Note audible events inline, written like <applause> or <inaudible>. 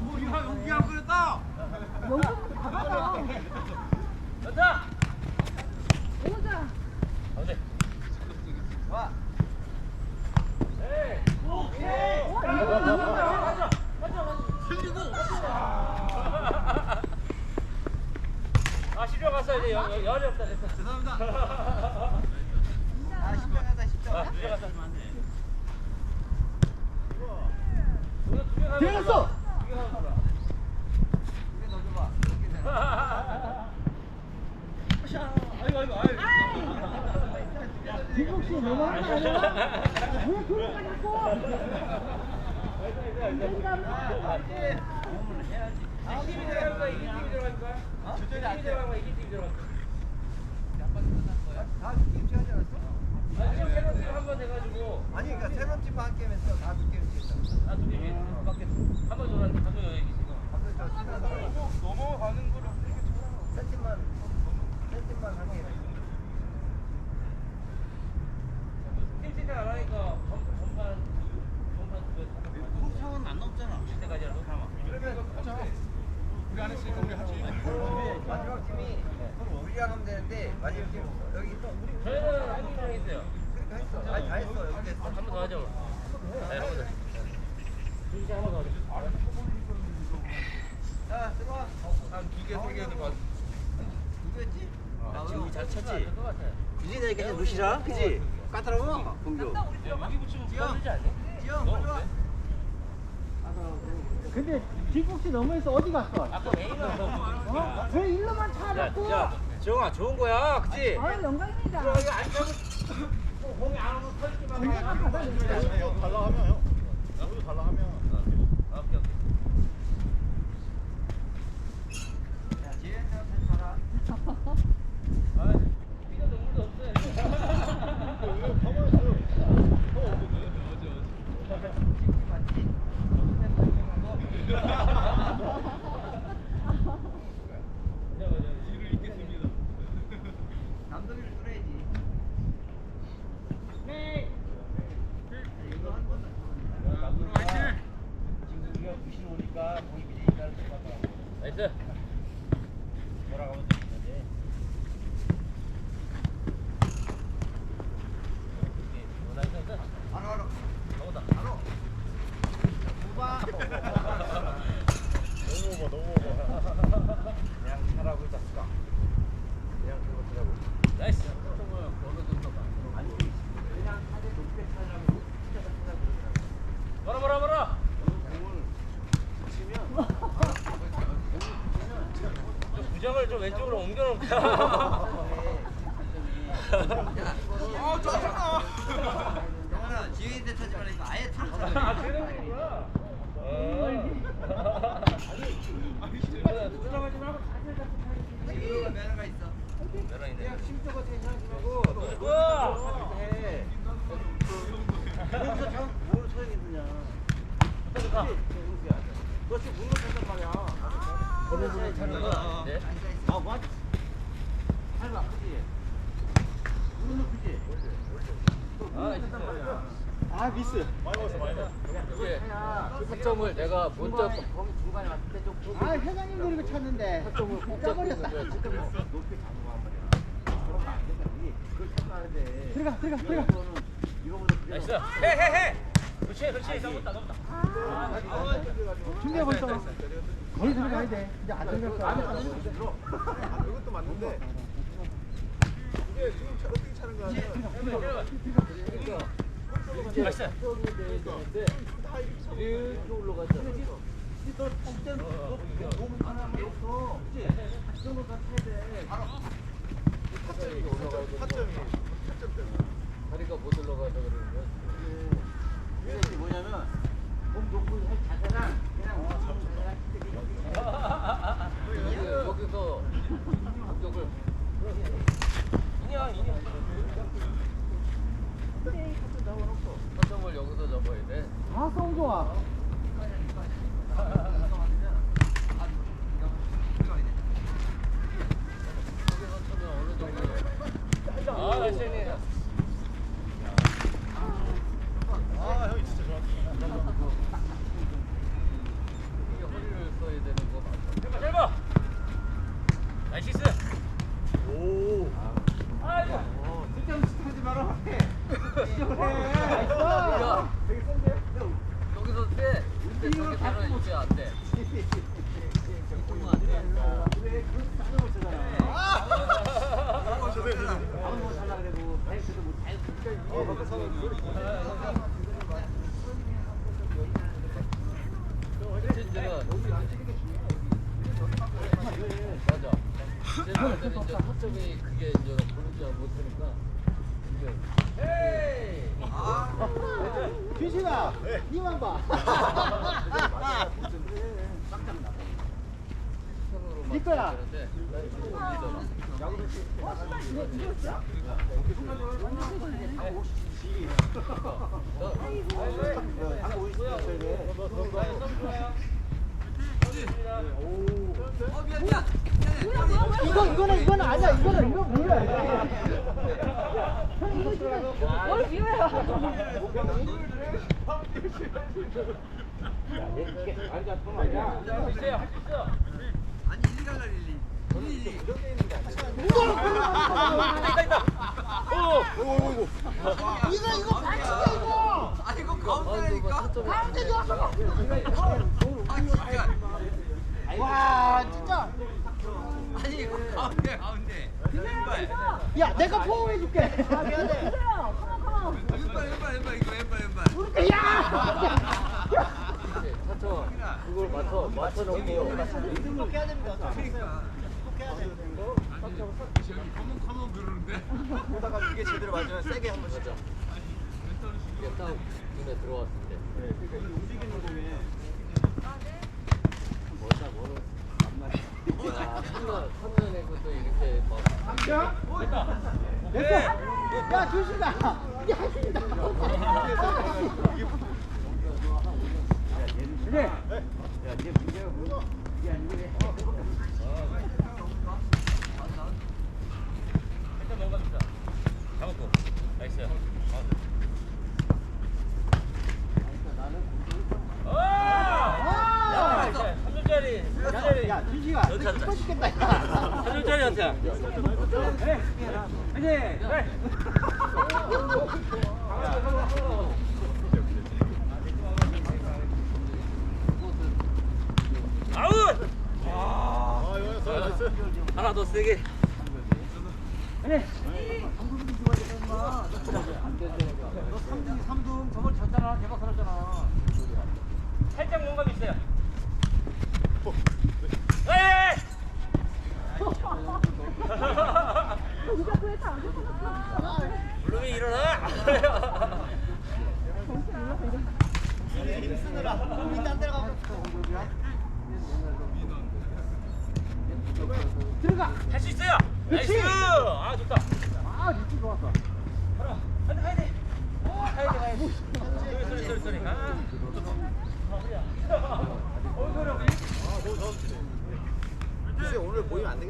뭐 이거 여기 안 그랬다. 영상은 다 봐라. 좋다. 오자. 가운데. 와. 네. 와 이거 이거야. 아 실력 됐어. 죄송합니다. 아 실력. 들어갔어. 이게 넣어줘봐. 이렇게 되나? 아이고 아이고 아이고. 김국 씨 너무한 거 아니야? 거 자꾸? 어? 이 팀이 들어갈 거야 이 팀이 들어갈 거야? 다 게임 시간이 않았어? 아 지금 새로운 팀 한번 해가지고 아니 그러니까 새로운 팀만 한 게임 했어. 다두 게임 했어. 나두 개. 한번 돌았는데 가족 여행 있어. 아무튼 저 팀만 넘어가는 거를 이렇게 쳐라. 세 팀만 세 팀만 한 게임 했어. 팀 세팅 안 하니까 전 전반 전반 그 상은 안 넘잖아. 때까지라도 하나. 그러면 우리 안 했으니까 우리 하지. 마지막 팀이 우리랑 하면 되는데 마지막 팀 여기 저희는 한 팀이랑 했어요. 그러니까 했어. 아니 다 했어. 여기 했어. 한 번 더 하죠. 네, 한번 더. 준씨 한번 더 하죠. 자 들어와. 한 두 개 세 개는 봤. 누구였지? 아, 지금 우리 잘 쳤지? 유진이 계속 무시라, 그지? 까다로워, 공교. 여기 붙이면 지영. 지영, 빨리 와. 근데 김국 씨 너무해서 어디 갔어? 아까 왜 이러는 어? 왜 일로 만 차 자꾸? 지영아 좋은 거야, 그치? 아 영광입니다. 이거 안 차고 공이 안 오면 털기만 그냥 해. 가다 내 여기 달라 하면 형. 여기도 달라 하면. 아, 오케이, 오케이. 야, 지혜한테 가라. 아, 피도 눈물도 없어요. 치킨 맞지? 일을 읽겠습니다. 남동이를 뚫어야지. 네. 이거 한 번도 지금 우리가 무시로 오니까 거기 미래 있다는 것 같더라고. 나이스. 돌아가면 되는데. 어, 나이스, 나이스. 바로 바로. 넘었다. 바로. 후바. 너무 오버 너무 오버. 그냥 차라고 했다. 그냥 그거 쓰라고. 나이스. 아니 그냥 차대 높게 차라고 숫자가 차라고 그러더라고. 뭐라, 뭐라, 뭐라. 좀 부정을 좀 왼쪽으로 옮겨놓을까? 어, 짜증나. 영원아, 지혜인데 차지 말라니까 아예 차로 아, 차. 그런 거구나. 어. 들어가지 말고. 지혜가 매너가 있어. 그냥 심적으로 생각하지 말고. 우와! 해. 여기서 참뭘 소용이 있느냐. 가. 너 지금 물로 탔단 말이야. 아? 아. 아 타점을 내가 못 때좀 아 된다. 이게 그걸 찾아하는데. 들어가 들어가 들어가. 이거는 이거보다 그게 나이스. 해 해 해. 그렇지 그렇지 넘었다 넘었다. 있어. 거의 들어가야 돼. 이제 안 들어갈 거야. 아, 이것도 맞는데. 이게 지금 차- 어떻게 차는 거야? 나이스. 이렇게 올라가자. 너 진짜 너 너무 하나만 없어. 그치? 이 정도 다 타야 돼. 바로. 타점이 타점이 타점 때문에. 다리가 못 올라가서 그러는 거야. 이게 뭐냐면 몸 놓고 할 자세랑 그냥 여기, 여기서 공격을 인형 인형 타점을 여기서 잡아야 돼. 아 송 좋아. 여기서 차면 어느 정도. 아 나이스 형님. 시작을 해. 야. 되게 센데? 여기서 때 되면 이제 안 돼. 이쪽만 안 돼. 그래, 그 렇게 따져볼 때잖아. 아, 저도 저도. 아무리 뭐 잘라 그래도 다이어트도 뭐 다이어트 어, 맞다, 사람 맞아. 제가 완전히 이제 허점이 그게 이 이거. 이거 이거? 뭘 반칙이야 이거. 와 진짜. 야 내가 포옹해줄게. 아 미안해. 비워요. 컴온 컴온. 야. 이제 차쳐 그걸 맞춰 맞춰 놓고 등록 해야 됩니다. 보다가 이게 제대로 맞으면 세게 한번 맞아. 이게 딱 눈에 들어왔을 때. 움직이는 거에 뭐다 뭐로. 야, 삼년 삼년에 그것도 이렇게 막. 됐어. 야 조심다. 이게 할수 있다. 그래. 야, 이제 문제가 뭐 이게 아니고 일단 넘어갑니다. 잡았고. 나이스. 아! 3점짜리. 3점짜리. 야, 준식아, 너 이뻐 죽겠다. 야. 3점짜리 한테. 그래. 그래. 그래. 아웃! 아. 하나 더 세게. 그래. 너 3등 3등 저번 졌잖아 대박 살았잖아 살짝 뭔가 있어요. 에이! 누가 그래서 안 됐구나. 물lum이 일어나. 정신 몰라서 이래. 힘쓰느라 몸이 딴 데로 가고. 들어가. 할 수 있어요. 그치? 나이스. 아 좋다. 아, 리치 좋았어. 한대 가야 돼. 가야 돼 가야 돼. <laughs> 소리 소리 소리. 아. 글쎄 오늘 모이면 안 되겠다